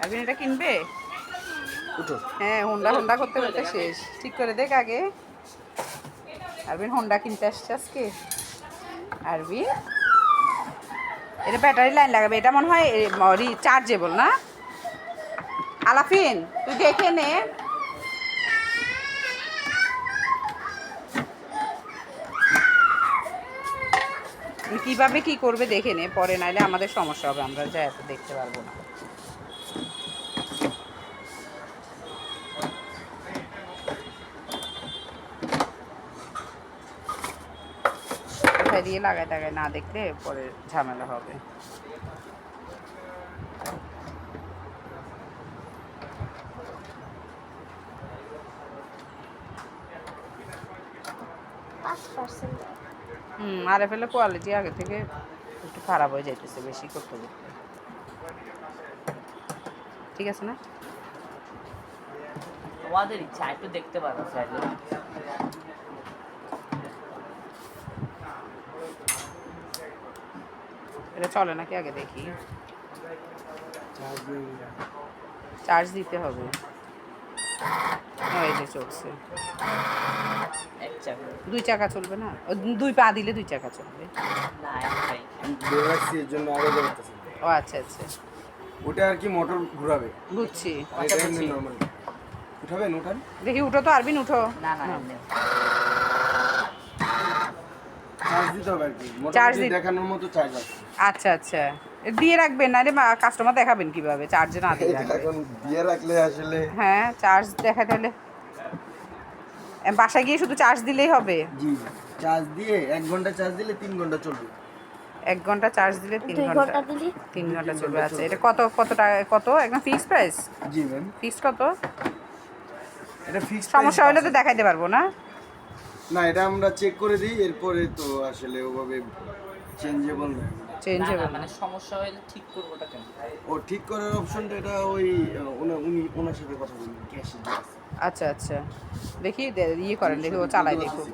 আরবিন এটা কিনবে? উঠো। হ্যাঁ হোন্ডা হোন্ডা করতে করতে শেষ। ঠিক করে দেখ আগে। আরবিন হোন্ডা কিনতে আসছে আজকে। আরবিন এটা ব্যাটারি লাইন লাগাবে। এটা মনে হয় চার্জেবল না? আলাফিন তুই দেখে নে। কীভাবে কি করবে দেখে নে, পরে নাইলে আমাদের সমস্যা হবে, আমরা যা এত দেখতে পারব না। দিয়ে লাগায় টাগায় না দেখলে পরে ঝামেলা হবে। পাঁচ পার্সেন্ট। হুম আর ফেলে কোয়ালিটি আগে থেকে একটু খারাপ হয়ে যাইতেছে বেশি করতে করতে। ঠিক আছে না? তোমাদের ইচ্ছা একটু দেখতে পারো চাইলে এটা চলে নাকি আগে দেখি? চার্জ দিতে হবে। যে চলছে। এক চাকা। দুই চাকা চলবে না? দুই পা দিলে দুই চাকা চলবে। ও আচ্ছা আচ্ছা। ওটা আর কি মোটর ঘুরাবে? বুঝছি উঠাবেন উঠান? দেখি উঠো তো আরবিন উঠো। না না চার্জ দিতে হবে আর কি। Charge মোটামুটি দেখানোর মতো চার্জ আছে। আচ্ছা আচ্ছা। দিয়ে রাখবেন না রে কাস্টমার দেখাবেন কীভাবে চার্জে না দিয়ে এখন দিয়ে রাখলে আসলে হ্যাঁ চার্জ দেখাতে হলে এ, বাসায় গিয়ে শুধু চার্জ দিলেই হবে। জি চার্জ দিয়ে এক ঘণ্টা চার্জ দিলে তিন ঘণ্টা চলবে। এক ঘণ্টা চার্জ দিলে তিন ঘণ্টা ঘণ্টা দিলি? তিন ঘণ্টা চলবে। আচ্ছা এটা কত কত টাকা কত? একদম fixed price ji ma'am fixed কত? এটা ফিক্স সমস্যা হলে তো দেখাইতে পারব না। না এটা আমরা চেক করে দিই এরপরে তো আসলে ওভাবে চেঞ্জেবল না। চেঞ্জ হবে মানে সমস্যা হলে ঠিক করবোটা কেন? ও ঠিক করার অপশনটা এটা ওই উনি ওনার সাথে কথা বলুন ক্যাশে আচ্ছা আচ্ছা। দেখি ইয়ে করেন দেখি ও চালাই দেখুক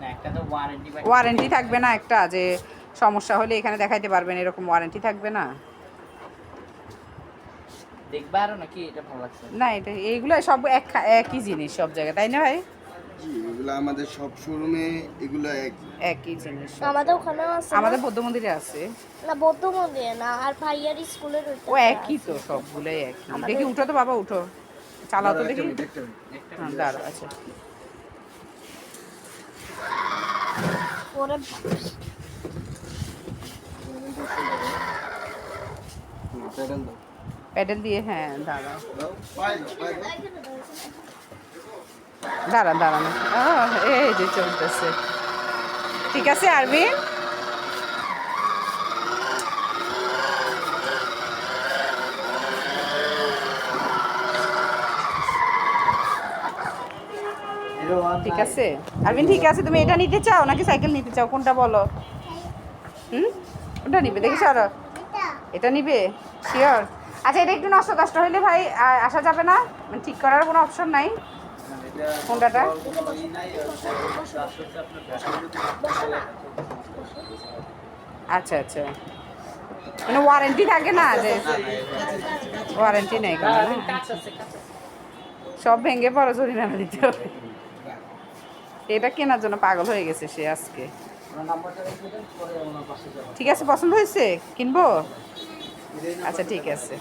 না একটা তো ওয়ারেন্টি ওয়ারেন্টি থাকবে না একটা যে সমস্যা হলে এখানে দেখাইতে পারবেন এরকম ওয়ারেন্টি থাকবে না। দেখবা আরও নাকি? এটা ভালো লাগছে। না এটা এইগুলো সব এক একই জিনিস সব জায়গায় তাই না ভাই? জি এগুলো আমাদের সব শোরুমে এগুলো এক একই জিনিস। আমাদের ওখানেও আছে আমাদের বৌদ্ধ মন্দিরে আছে। না বৌদ্ধ মন্দিরে না আর ভাইয়ার স্কুলের ও একই তো সবগুলোই একই। দেখি উঠো তো বাবা উঠো। চালাও তো দেখি। হ্যাঁ দাঁড়ো আচ্ছা। পরে প্যাডেল দিয়ে হ্যাঁ দাঁড়াও। দাঁড়ান দাঁড়ান। এই যে চলতেছে। ঠিক আছে আরবিন ঠিক আছে। আরবিন, ঠিক আছে, তুমি এটা নিতে চাও নাকি সাইকেল নিতে চাও? কোনটা বলো? হুম? কোনটা নিবে দেখি আর? এটা নিবে? শিওর আচ্ছা এটা একটু নষ্ট কষ্ট হলে ভাই আসা যাবে না। মানে ঠিক করার কোনো অপশন নাই। কোনটাটা? আচ্ছা আচ্ছা। মানে ওয়ারেন্টি থাকে না যে ওয়ারেন্টি নেই সব ভেঙে পড়ো জরিমানা দিতে হবে। এটা কেনার জন্য পাগল হয়ে গেছে সে আজকে। ঠিক আছে, পছন্দ হয়েছে? কিনবো? আচ্ছা ঠিক আছে।